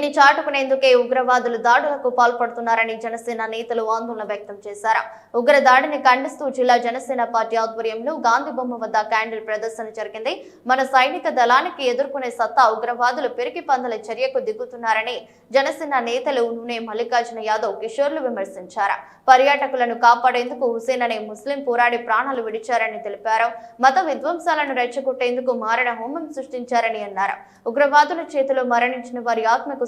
ఉనికిని చాటుకునేందుకే ఉగ్రవాదులు దాడులకు పాల్పడుతున్నారని జనసేన నేతలు ఆందోళన వ్యక్తం చేశారు. ఉగ్ర దాడిని ఖండిస్తూ జిల్లా జనసేన పార్టీ ఆధ్వర్యంలో గాంధీ బొమ్మ వద్ద క్యాండిల్ ప్రదర్శన జరిగింది. మన సైనిక దళానికి ఎదుర్కొనే సత్తా ఉగ్రవాదులు పెరిగి పందల చర్యకు దిగుతున్నారని జనసేన నేతలు నూనె మల్లికార్జున యాదవ్ కిషోర్లు విమర్శించారు. పర్యాటకులను కాపాడేందుకు హుసేన్ అనే ముస్లిం పోరాడి ప్రాణాలు విడిచారని తెలిపారు. మత విధ్వంసాలను రెచ్చగొట్టేందుకు మారణ హోమం సృష్టించారని అన్నారు. ఉగ్రవాదుల చేతిలో మరణించిన వారి ఆత్మకు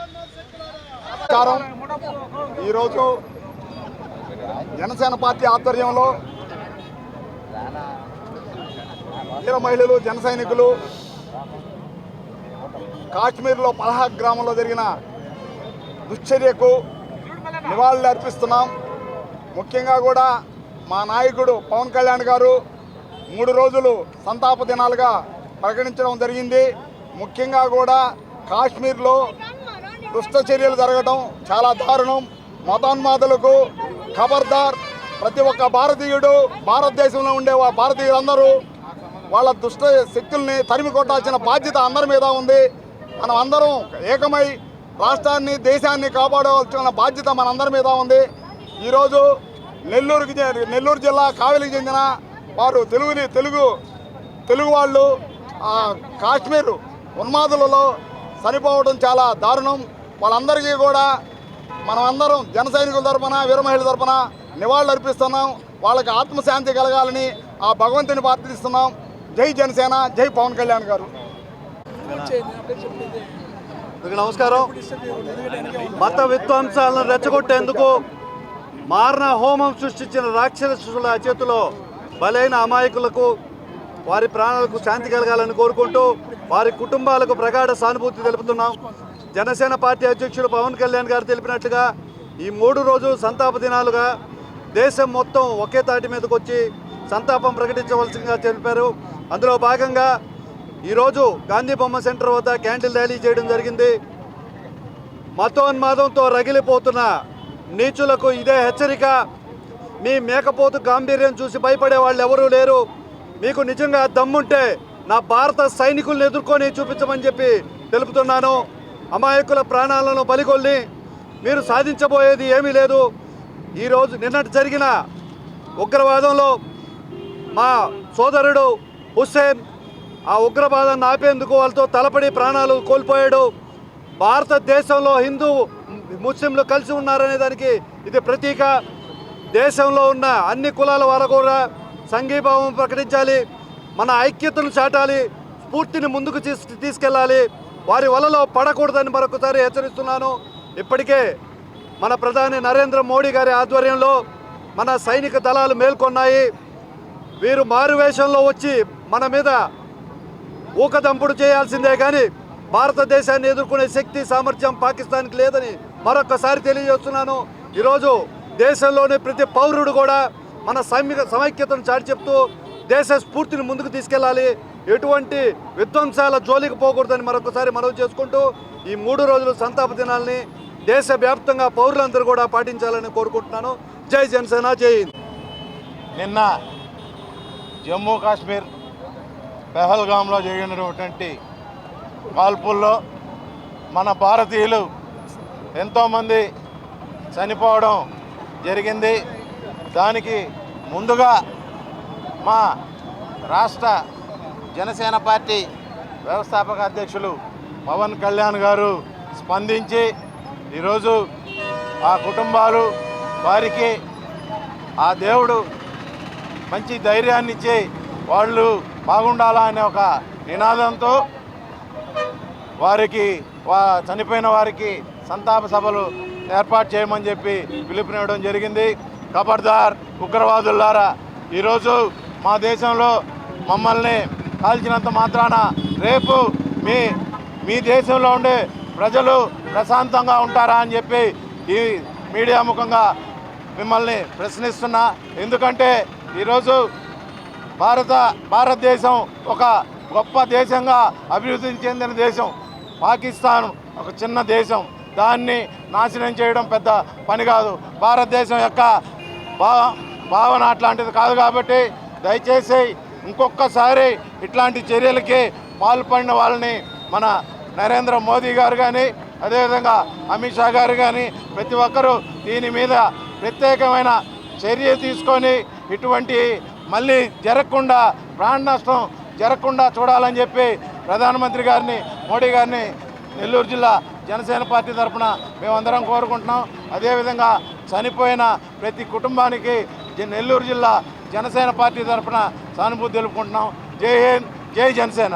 నమస్కారం. ఈరోజు జనసేన పార్టీ ఆధ్వర్యంలో వీర మహిళలు జన సైనికులు కాశ్మీర్లో పలహా గ్రామంలో జరిగిన దుశ్చర్యకు నివాళులు అర్పిస్తున్నాం. ముఖ్యంగా కూడా మా నాయకుడు పవన్ కళ్యాణ్ గారు మూడు రోజులు సంతాప దినాలుగా ప్రకటించడం జరిగింది. ముఖ్యంగా కూడా కాశ్మీర్లో దుష్ట చర్యలు జరగడం చాలా దారుణం. మతోన్మాదులకు ఖబర్దార్. ప్రతి ఒక్క భారతీయుడు భారతదేశంలో ఉండే భారతీయులందరూ వాళ్ళ దుష్ట శక్తుల్ని తరిమి కొట్టాల్సిన బాధ్యత అందరి మీద ఉంది. మనం అందరం ఏకమై రాష్ట్రాన్ని దేశాన్ని కాపాడవలసిన బాధ్యత మనందరి మీద ఉంది. ఈరోజు నెల్లూరుకి నెల్లూరు జిల్లా కావలికి చెందిన వారు తెలుగుని తెలుగు తెలుగు వాళ్ళు కాశ్మీర్ ఉన్మాదులలో చనిపోవడం చాలా దారుణం. వాళ్ళందరికీ కూడా మనం అందరం జన సైనికుల తరపున వీరమహిళ తరపున నివాళులు అర్పిస్తున్నాం. వాళ్ళకి ఆత్మశాంతి కలగాలని ఆ భగవంతుని ప్రార్థిస్తున్నాం. జై జనసేన జై పవన్ కళ్యాణ్ గారు. నమస్కారం. మత విధ్వంసాలను రెచ్చగొట్టేందుకు మారణ హోమం సృష్టించిన రాక్షసుల చేతిలో బలైన అమాయకులకు వారి ప్రాణాలకు శాంతి కలగాలని కోరుకుంటూ వారి కుటుంబాలకు ప్రగాఢ సానుభూతి తెలుపుతున్నాం. జనసేన పార్టీ అధ్యక్షుడు పవన్ కళ్యాణ్ గారు తెలిపినట్లుగా ఈ మూడు రోజులు సంతాప దినాలుగా దేశం మొత్తం ఒకే తాటి మీదకి వచ్చి సంతాపం ప్రకటించవలసిందిగా తెలిపారు. అందులో భాగంగా ఈరోజు గాంధీ బొమ్మ సెంటర్ వద్ద క్యాండిల్ ర్యాలీ చేయడం జరిగింది. మతోన్మాదంతో రగిలిపోతున్న నీచులకు ఇదే హెచ్చరిక. మీ మేకపోతు గాంభీర్యం చూసి భయపడే వాళ్ళు ఎవరూ లేరు. మీకు నిజంగా దమ్ముంటే నా భారత సైనికుల్ని ఎదుర్కొని చూపించమని చెప్పి తెలుపుతున్నాను. అమాయకుల ప్రాణాలను బలిగొల్లి మీరు సాధించబోయేది ఏమీ లేదు. ఈరోజు నిన్నటి జరిగిన ఉగ్రవాదంలో మా సోదరుడు హుస్సేన్ ఆ ఉగ్రవాదాన్ని ఆపేందుకు వాళ్ళతో తలపడి ప్రాణాలు కోల్పోయాడు. భారతదేశంలో హిందూ ముస్లింలు కలిసి ఉన్నారనే దానికి ఇది ప్రతీక. దేశంలో ఉన్న అన్ని కులాల వారు కూడా సంఘీభావం ప్రకటించాలి. మన ఐక్యతను చాటాలి. స్ఫూర్తిని ముందుకు తీసుకెళ్ళాలి. వారి వలలో పడకూడదని మరొకసారి హెచ్చరిస్తున్నాను. ఇప్పటికే మన ప్రధాని నరేంద్ర మోడీ గారి ఆధ్వర్యంలో మన సైనిక దళాలు మేల్కొన్నాయి. వీరు మారువేషంలో వచ్చి మన మీద ఊకదంపుడు చేయాల్సిందే కానీ భారతదేశాన్ని ఎదుర్కొనే శక్తి సామర్థ్యం పాకిస్తాన్కి లేదని మరొకసారి తెలియజేస్తున్నాను. ఈరోజు దేశంలోని ప్రతి పౌరుడు కూడా మన సైనిక సమైక్యతను చాటి చెప్తూ దేశ స్ఫూర్తిని ముందుకు తీసుకెళ్ళాలి. ఎటువంటి విధ్వంసాల జోలికి పోకూడదని మరొకసారి మనవి చేసుకుంటూ ఈ మూడు రోజులు సంతాప దినాల్ని దేశవ్యాప్తంగా పౌరులందరూ కూడా పాటించాలని కోరుకుంటున్నాను. జై జనసేన జై హింద్. నిన్న జమ్మూ కాశ్మీర్ పెహల్గాంలో జరిగినటువంటి కాల్పుల్లో మన భారతీయులు ఎంతోమంది చనిపోవడం జరిగింది. దానికి ముందుగా మా రాష్ట్ర జనసేన పార్టీ వ్యవస్థాపక అధ్యక్షులు పవన్ కళ్యాణ్ గారు స్పందించి ఈరోజు ఆ కుటుంబాలు వారికి ఆ దేవుడు మంచి ధైర్యాన్ని ఇచ్చి వాళ్ళు బాగుండాలా అనే ఒక నినాదంతో వారికి వా చనిపోయిన వారికి సంతాప సభలు ఏర్పాటు చేయమని చెప్పి పిలుపునివ్వడం జరిగింది. ఖబర్దార్ ఉగ్రవాదులారా ఈరోజు మా దేశంలో మమ్మల్ని కాల్చినంత మాత్రాన రేపు మీ మీ దేశంలో ఉండే ప్రజలు ప్రశాంతంగా ఉంటారా అని చెప్పి ఈ మీడియా ముఖంగా మిమ్మల్ని ప్రశ్నిస్తున్నా. ఎందుకంటే ఈరోజు భారత భారతదేశం ఒక గొప్ప దేశంగా అభివృద్ధి చెందిన దేశం. పాకిస్తాన్ ఒక చిన్న దేశం. దాన్ని నాశనం చేయడం పెద్ద పని కాదు. భారతదేశం యొక్క భావ భావన అట్లాంటిది కాదు కాబట్టి దయచేసి ఇంకొకసారి ఇట్లాంటి చర్యలకి పాల్పడిన వాళ్ళని మన నరేంద్ర మోదీ గారు కానీ అదేవిధంగా అమిత్ షా గారు కానీ ప్రతి ఒక్కరూ దీని మీద ప్రత్యేకమైన చర్య తీసుకొని ఇటువంటి మళ్ళీ జరగకుండా ప్రాణ నష్టం జరగకుండా చూడాలని చెప్పి ప్రధానమంత్రి గారిని మోడీ గారిని నెల్లూరు జిల్లా జనసేన పార్టీ తరఫున మేమందరం కోరుకుంటున్నాం. అదేవిధంగా చనిపోయిన ప్రతి కుటుంబానికి నెల్లూరు జిల్లా జనసేన పార్టీ తరఫున సానుభూతి తెలుపుకుంటున్నాం. జై హింద్ జై జనసేన.